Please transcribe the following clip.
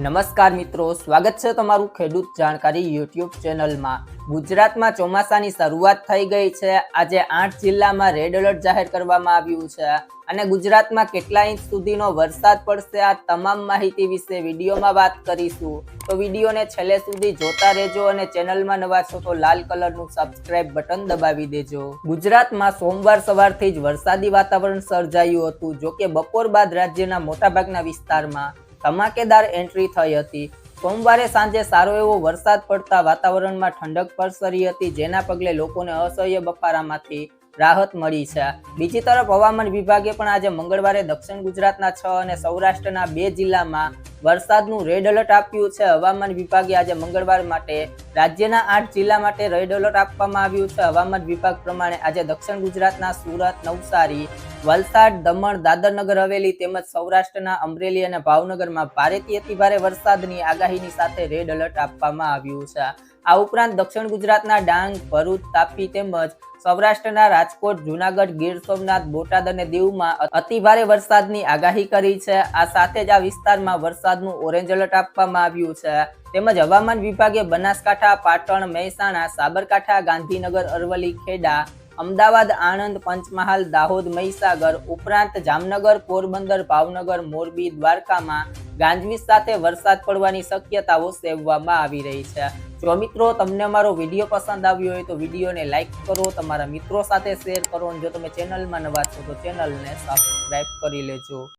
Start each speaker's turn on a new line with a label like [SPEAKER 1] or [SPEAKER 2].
[SPEAKER 1] નમસ્કાર મિત્રો, સ્વાગત છે તમારું ખેડૂત જાણકારી યુટ્યુબ ચેનલમાં. ગુજરાતમાં ચોમાસાની શરૂઆત થઈ ગઈ છે. આજે આઠ જિલ્લામાં રેડ એલર્ટ જાહેર કરવામાં આવ્યું છે અને ગુજરાતમાં કેટલા ઇંચ સુધીનો વરસાદ પડશે આ તમામ માહિતી વિશે વિડીયોમાં વાત કરીશું. તો વિડીયોને છેલ્લે સુધી જોતા રહેજો અને ચેનલમાં નવા છો તો લાલ કલરનું સબસ્ક્રાઇબ બટન દબાવી દેજો. ગુજરાતમાં સોમવાર સવારથી જ વરસાદી વાતાવરણ સર્જાયું હતું, જોકે બપોર બાદ રાજ્યના મોટાભાગના વિસ્તારમાં ધમાકેદાર એન્ટ્રી થઈ હતી. સોમવારે સાંજે સારો એવો વરસાદ પડતા વાતાવરણમાં ઠંડક પરસરી હતી, જેના પગલે લોકોને અસહ્ય બફારામાંથી રાહત મળી છે. બીજી તરફ હવામાન વિભાગે પણ આજે મંગળવારે દક્ષિણ ગુજરાતના છ અને સૌરાષ્ટ્રના બે જિલ્લામાં વરસાદનું રેડ એલર્ટ આપ્યું છે. હવામાન વિભાગે આજે મંગળવાર માટે રાજ્યના આઠ જિલ્લા માટે રેડ એલર્ટ આપવામાં આવ્યું છે. હવામાન વિભાગ પ્રમાણે આજે દક્ષિણ ગુજરાતના સુરત, નવસારી વલસાડ, દમણ, દાદરનગર હવેલી તેમજ સૌરાષ્ટ્રના અમરેલી અને ભાવનગરમાં ભારેથી અતિ વરસાદની આગાહીની સાથે રેડ એલર્ટ આપવામાં આવ્યું છે. આ ઉપરાંત દક્ષિણ ગુજરાતના ડાંગ, ભરૂચ, તાપી તેમજ સૌરાષ્ટ્રના રાજકોટ, જુનાગઢ, ગીર સોમનાથ, બોટાદ અને દીવમાં અતિ વરસાદની આગાહી કરી છે. આ સાથે જ આ વિસ્તારમાં વરસાદનું ઓરેન્જ એલર્ટ આપવામાં આવ્યું છે. તેમજ હવામાન વિભાગે બનાસકાંઠા, પાટણ, મહેસાણા, સાબરકાંઠા, ગાંધીનગર, અરવલ્લી, ખેડા અમદાવાદ, આણંદ, પંચમહાલ, દાહોદ, મહીસાગર ઉપરાંત જામનગર, પોરબંદર, ભાવનગર, મોરબી, દ્વારકામાં ગાંજવીજ સાથે વરસાદ પડવાની શક્યતાઓ સેવવામાં આવી રહી છે. જો મિત્રો તમને અમારો વીડિયો પસંદ આવ્યો હોય તો વિડીયોને લાઇક કરો, તમારા મિત્રો સાથે શેર કરો અને જો તમે ચેનલમાં નવા છો તો ચેનલને સબસ્ક્રાઈબ કરી લેજો.